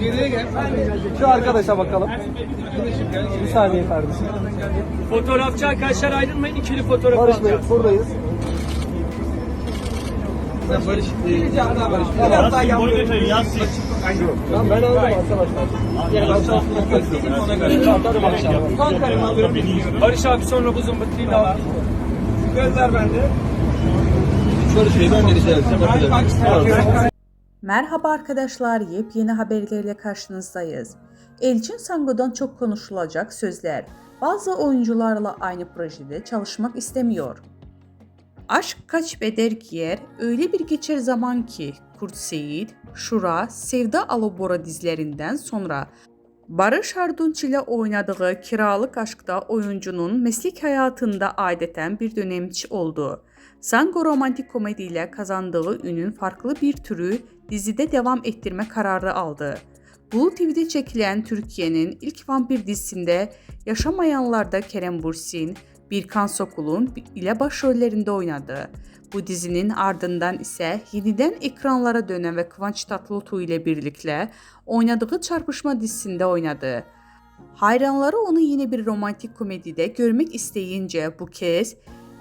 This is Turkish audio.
Geriye gel. Şu arkadaşa bakalım. Bir saniye kardeşim. Fotoğrafçı arkadaşlar ayrılmayın ikili fotoğraf Barış Bey alacağız. buradayız. Sen Barış. Barış. Tamam. Boy detayı yazsın. Tamam ben aldım arkadaşlar. Ona göre. Atarım akşam. Barış abi sonra bu zımbırtıyla al. Gözler bende. Barış Bey ben vereceğim. Merhaba arkadaşlar, yepyeni haberlerle karşınızdayız. Elçin Sango'dan çok konuşulacak sözler. Bazı oyuncularla aynı projede çalışmak istemiyor. Aşk Kaç Beder Giyer öyle bir geçer zaman ki Kurt Seyit, Şura, Sevda Alobora dizilerinden sonra Barış Arduç ile oynadığı Kiralık Aşk'ta oyuncunun meslek hayatında adeten bir dönemçi oldu. Sango romantik komediyle kazandığı ünün farklı bir türü dizide devam ettirme kararı aldı. Blue TV'de çekilen Türkiye'nin ilk vampir dizisinde Yaşamayanlar'da Kerem Bursin, Birkan Sokul'un ile başrollerinde oynadı. Bu dizinin ardından ise yeniden ekranlara dönen ve Kıvanç Tatlıtuğ ile birlikte oynadığı Çarpışma dizisinde oynadı. Hayranları onu yine bir romantik komedide görmek isteyince bu kez